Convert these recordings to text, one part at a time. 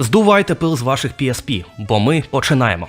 Здувайте пил з ваших PSP, бо ми починаємо.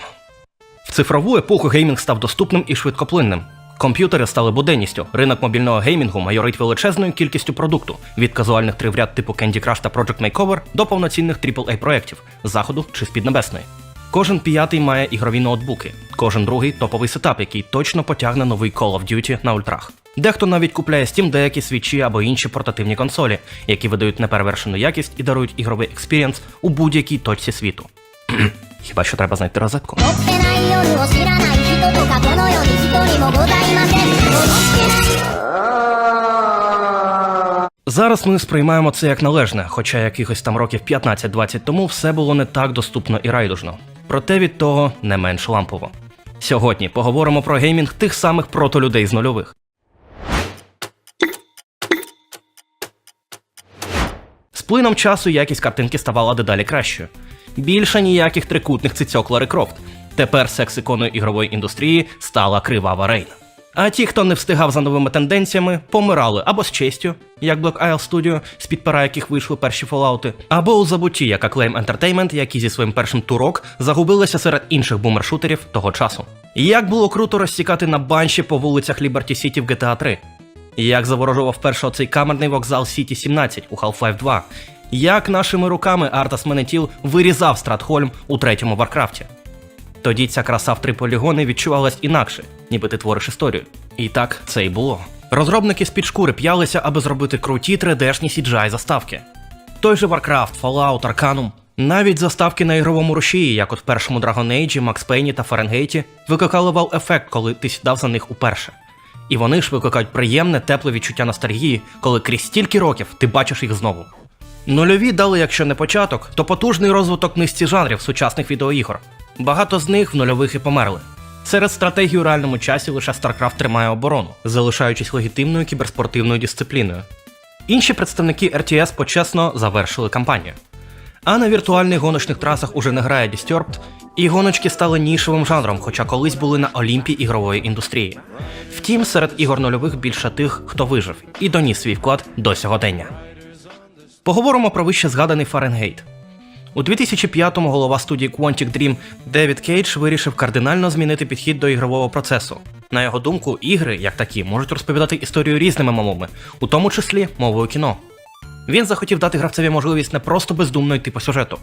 В цифрову епоху геймінг став доступним і швидкоплинним. Комп'ютери стали буденністю. Ринок мобільного геймінгу майорить величезною кількістю продукту від казуальних тривряд типу Candy Crush та Project Makeover до повноцінних AAA проєктів заходу чи з піднебесної. Кожен п'ятий має ігрові ноутбуки, кожен другий топовий сетап, який точно потягне новий Call of Duty на ультрах. Дехто навіть купляє Steam деякі свічі або інші портативні консолі, які видають неперевершену якість і дарують ігровий експірієнс у будь-якій точці світу. Хіба що треба знайти розетку? Зараз ми сприймаємо це як належне, хоча якихось там років 15-20 тому все було не так доступно і райдужно. Проте від того не менш лампово. Сьогодні поговоримо про геймінг тих самих протолюдей з нульових. З плином часу якість картинки ставала дедалі кращою. Більше ніяких трикутних цицьок Лари Крофт. Тепер секс-іконою ігрової індустрії стала кривава Рейн. А ті, хто не встигав за новими тенденціями, помирали або з честю, як Black Isle Studio, з-під пера яких вийшли перші фоллаути, або у забутті, як Acclaim Entertainment, які зі своїм першим турок загубилися серед інших бумершутерів того часу. Як було круто розсікати на банші по вулицях Liberty City в GTA 3. Як заворожував перше оцей камерний вокзал Сіті 17 у Half-Life 2. Як нашими руками Артас Менетіл вирізав Стратхольм у третьому Варкрафті. Тоді ця краса в три полігони відчувалась інакше, ніби ти твориш історію. І так це й було. Розробники з-під шкури п'ялися, аби зробити круті 3D-шні CGI заставки. Той же Warcraft, Fallout, Arcanum, навіть заставки на ігровому рушії, як от в першому Dragon Age, Max Payne та Фаренгейті, викликали вау-ефект, коли ти сідав за них уперше. І вони ж викликають приємне, тепле відчуття ностальгії, коли крізь стільки років ти бачиш їх знову. Нульові дали, якщо не початок, то потужний розвиток низці жанрів сучасних відеоігор. Багато з них в нульових і померли. Серед стратегій у реальному часі лише StarCraft тримає оборону, залишаючись легітимною кіберспортивною дисципліною. Інші представники RTS почесно завершили кампанію. А на віртуальних гоночних трасах уже не грає Disturbed, і гоночки стали нішевим жанром, хоча колись були на Олімпі ігрової індустрії. Втім, серед ігор нульових більше тих, хто вижив і доніс свій вклад до сьогодення. Поговоримо про вище згаданий Фаренгейт. У 2005-му голова студії Quantic Dream Девід Кейдж вирішив кардинально змінити підхід до ігрового процесу. На його думку, ігри, як такі, можуть розповідати історію різними мовами, у тому числі мовою кіно. Він захотів дати гравцеві можливість не просто бездумно йти по сюжету,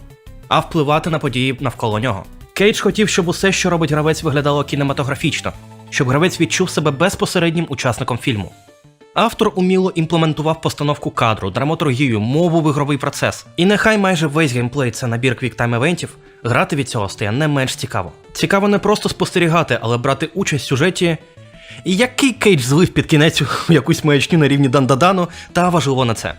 а впливати на події навколо нього. Кейдж хотів, щоб усе, що робить гравець, виглядало кінематографічно, щоб гравець відчув себе безпосереднім учасником фільму. Автор уміло імплементував постановку кадру, драматургію, мову в ігровий процес. І нехай майже весь геймплей це набір квіктайм евентів, грати від цього стає не менш цікаво. Цікаво не просто спостерігати, але брати участь в сюжеті. І який кейдж злив під кінець якусь маячню на рівні Дандадану, та важливо на це.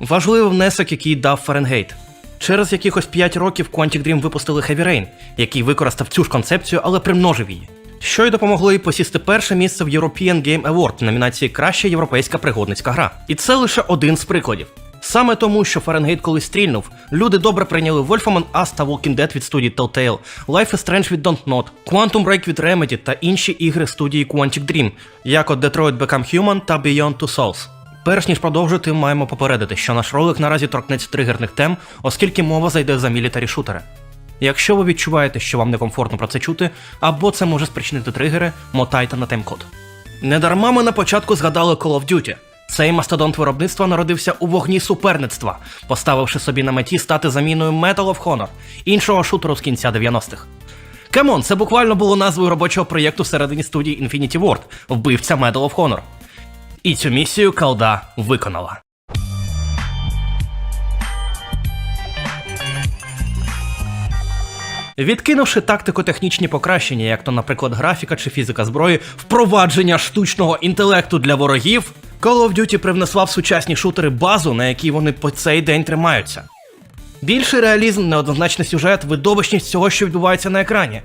Важливий внесок, який дав Фаренгейт. Через якихось 5 років Quantic Dream випустили Heavy Rain, який використав цю ж концепцію, але примножив її. Що й допомогло їй посісти перше місце в European Game Award в номінації Краща європейська пригодницька гра. І це лише один з прикладів. Саме тому, що Фаренгейт колись стрільнув, люди добре прийняли Wolfenstein Us та Walking Dead від студії Telltale, Life is Strange від Don't Not, Quantum Break від Remedy та інші ігри студії Quantic Dream, як от Detroit Become Human та Beyond Two Souls. Перш ніж продовжити, маємо попередити, що наш ролик наразі торкнеться тригерних тем, оскільки мова зайде за мілітарі шутери. Якщо ви відчуваєте, що вам некомфортно про це чути, або це може спричинити тригери, мотайте на таймкод. Недарма ми на початку згадали Call of Duty. Цей мастодонт виробництва народився у вогні суперництва, поставивши собі на меті стати заміною Medal of Honor, іншого шутеру з кінця 90-х. Камон, це буквально було назвою робочого проєкту всередині студії Infinity Ward, вбивця Medal of Honor. І цю місію колда виконала. Відкинувши тактико-технічні покращення, як то, наприклад, графіка чи фізика зброї, впровадження штучного інтелекту для ворогів, Call of Duty привнесла в сучасні шутери базу, на якій вони по цей день тримаються. Більший реалізм, неоднозначний сюжет, видовищність всього, що відбувається на екрані.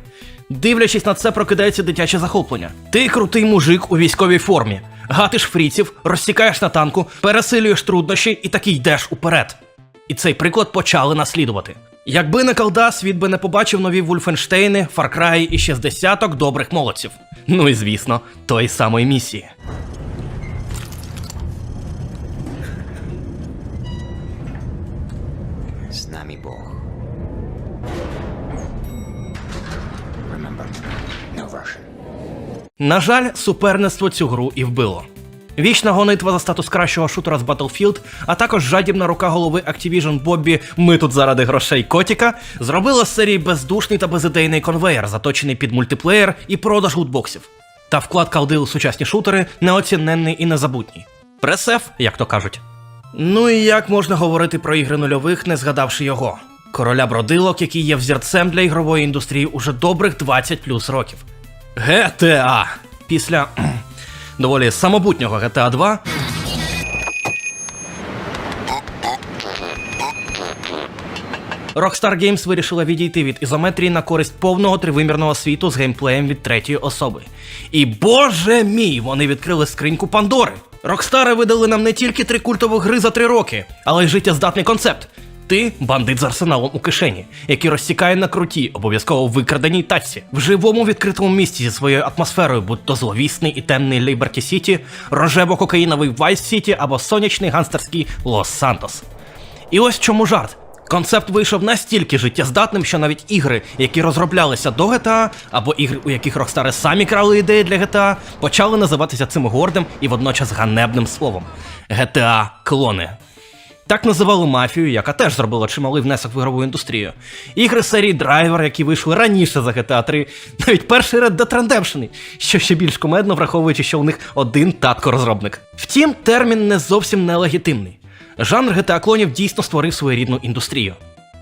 Дивлячись на це, прокидається дитяче захоплення. Ти крутий мужик у військовій формі, гатиш фріців, розсікаєш на танку, пересилюєш труднощі і таки йдеш уперед. І цей приклад почали наслідувати. Якби не колда, світ би не побачив нові Вульфенштейни, Фаркраї і ще з десяток добрих молодців. Ну і звісно, тої самої місії. З нами Бог. На жаль, суперництво цю гру і вбило. Вічна гонитва за статус кращого шутера з Battlefield, а також жадібна рука голови Activision Боббі Ми тут заради грошей Котіка зробила з серії бездушний та безідейний конвейер, заточений під мультиплеєр і продаж лутбоксів. Та вклад калди у сучасні шутери неоціненний і незабутній. Пресеф, як то кажуть. Ну і як можна говорити про ігри нульових, не згадавши його? Короля бродилок, який є взірцем для ігрової індустрії уже добрих 20 плюс років. GTA. Після доволі самобутнього GTA 2 Rockstar Games вирішила відійти від ізометрії на користь повного тривимірного світу з геймплеєм від третьої особи. І боже мій, вони відкрили скриньку Пандори. Рокстари видали нам не тільки три культових гри за три роки, але й життєздатний концепт. Ти бандит з арсеналом у кишені, який розсікає на крутій, обов'язково викраденій тачці, в живому відкритому місті зі своєю атмосферою, будь то зловісний і темний Лейберті Сіті, рожево-кокаїновий Вайс Сіті або сонячний ганстерський Лос Сантос. І ось чому жарт. Концепт вийшов настільки життєздатним, що навіть ігри, які розроблялися до GTA, або ігри, у яких Рокстари самі крали ідеї для GTA, почали називатися цим гордим і водночас ганебним словом GTA клони. Так називали мафію, яка теж зробила чималий внесок в ігрову індустрію. Ігри серії Драйвер, які вийшли раніше за GTA 3, навіть перший Red Dead Redemption, що ще більш кумедно, враховуючи, що у них один татко-розробник. Втім, термін не зовсім нелегітимний. Жанр GTA клонів дійсно створив своєрідну індустрію.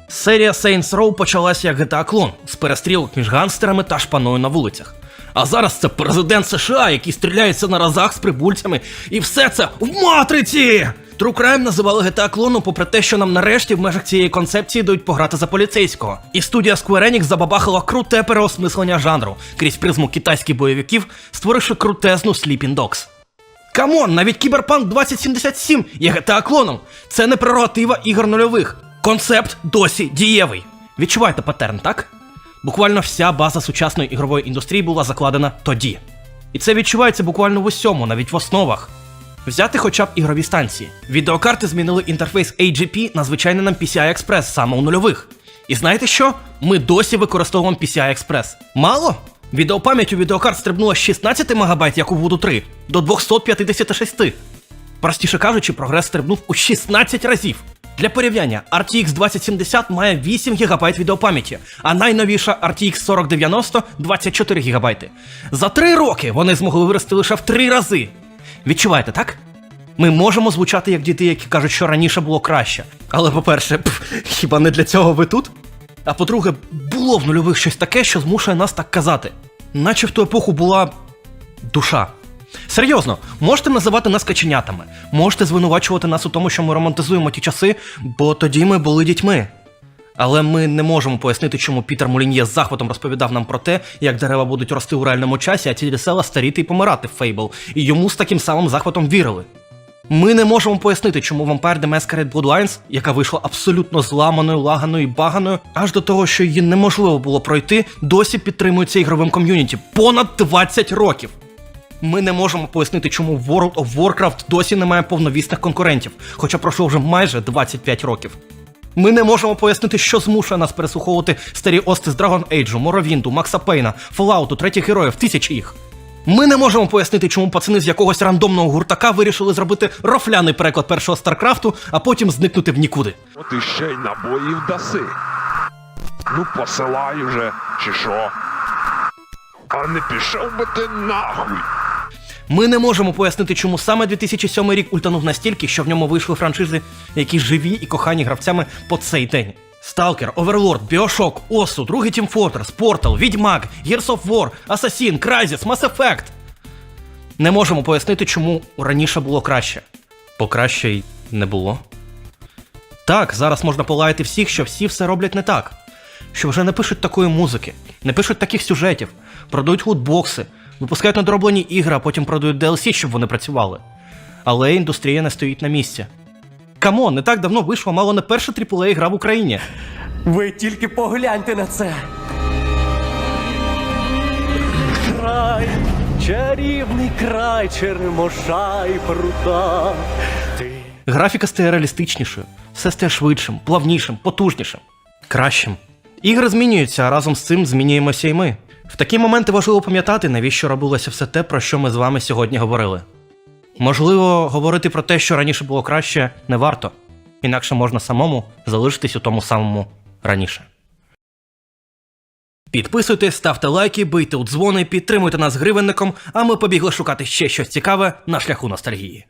Серія Saints Row почалася як GTA клон з перестрілок між гангстерами та шпаною на вулицях. А зараз це президент США, який стріляється на разах з прибульцями, і все це в матриці! True Crime називали GTA клоном, попри те, що нам нарешті в межах цієї концепції дають пограти за поліцейського. І студія Square Enix забабахала круте переосмислення жанру крізь призму китайських бойовиків, створивши крутезну Sleeping Dogs. Камон, навіть Кіберпанк 2077 є GTA клоном. Це не прерогатива ігор нульових. Концепт досі дієвий. Відчуваєте паттерн, так? Буквально вся база сучасної ігрової індустрії була закладена тоді. І це відчувається буквально в усьому, навіть в основах. Взяти хоча б ігрові станції. Відеокарти змінили інтерфейс AGP на звичайний нам PCI Express саме у нульових. І знаєте що? Ми досі використовуємо PCI Express. Мало? Відеопам'ять у відеокарт стрибнула з 16 МБ, як у Voodoo 3, до 256. Простіше кажучи, прогрес стрибнув у 16 разів. Для порівняння, RTX 2070 має 8 ГБ відеопам'яті, а найновіша RTX 4090 24 ГБ. За 3 роки вони змогли вирости лише в 3 рази. Відчуваєте, так? Ми можемо звучати як діти, які кажуть, що раніше було краще. Але по-перше, хіба не для цього ви тут? А по-друге, було в нульових щось таке, що змушує нас так казати. Наче в ту епоху була душа. Серйозно, можете називати нас каченятами, можете звинувачувати нас у тому, що ми романтизуємо ті часи, бо тоді ми були дітьми. Але ми не можемо пояснити, чому Пітер Молін'є з захватом розповідав нам про те, як дерева будуть рости у реальному часі, а ці села старіти і помирати в Фейбл, і йому з таким самим захватом вірили. Ми не можемо пояснити, чому Vampire The Masquerade Bloodlines, яка вийшла абсолютно зламаною, лаганою і баганою, аж до того, що її неможливо було пройти, досі підтримується ігровим ком'юніті понад 20 років. Ми не можемо пояснити, чому World of Warcraft досі немає повновісних конкурентів, хоча пройшло вже майже 25 років. Ми не можемо пояснити, що змушує нас переслуховувати старі ости з Dragon Age, Моровінду, Макса Пейна, Fallout, третіх героїв, тисячі їх. Ми не можемо пояснити, чому пацани з якогось рандомного гуртака вирішили зробити рофляний переклад першого Старкрафту, а потім зникнути в нікуди. От і ще й набоїв даси. Ну, посилай уже, чи що? А не пішов би ти нахуй. Ми не можемо пояснити, чому саме 2007 рік ультанув настільки, що в ньому вийшли франшизи, які живі і кохані гравцями по цей день. Stalker, Overlord, Bioshock, Осу, другий Team Fortress, Portal, Відьмак, Gears of War, Assassin, Crysis, Mass Effect. Не можемо пояснити, чому раніше було краще. Бо краще й не було. Так, зараз можна полаяти всіх, що всі все роблять не так. Що вже не пишуть такої музики, не пишуть таких сюжетів, продають лутбокси, випускають недороблені ігри, а потім продають DLC, щоб вони працювали. Але індустрія не стоїть на місці. Камон, не так давно вийшла мало не перша AAA гра в Україні. Ви тільки погляньте на це. Край, чарівний край, черемоша і прута. Ти Графіка стає реалістичнішою, все стає швидшим, плавнішим, потужнішим, кращим. Ігри змінюються, а разом з цим змінюємося і ми. В такі моменти важливо пам'ятати, навіщо робилося все те, про що ми з вами сьогодні говорили. Можливо, говорити про те, що раніше було краще, не варто, інакше можна самому залишитись у тому самому раніше. Підписуйтесь, ставте лайки, бийте у дзвони, підтримуйте нас гривенником, а ми побігли шукати ще щось цікаве на шляху ностальгії.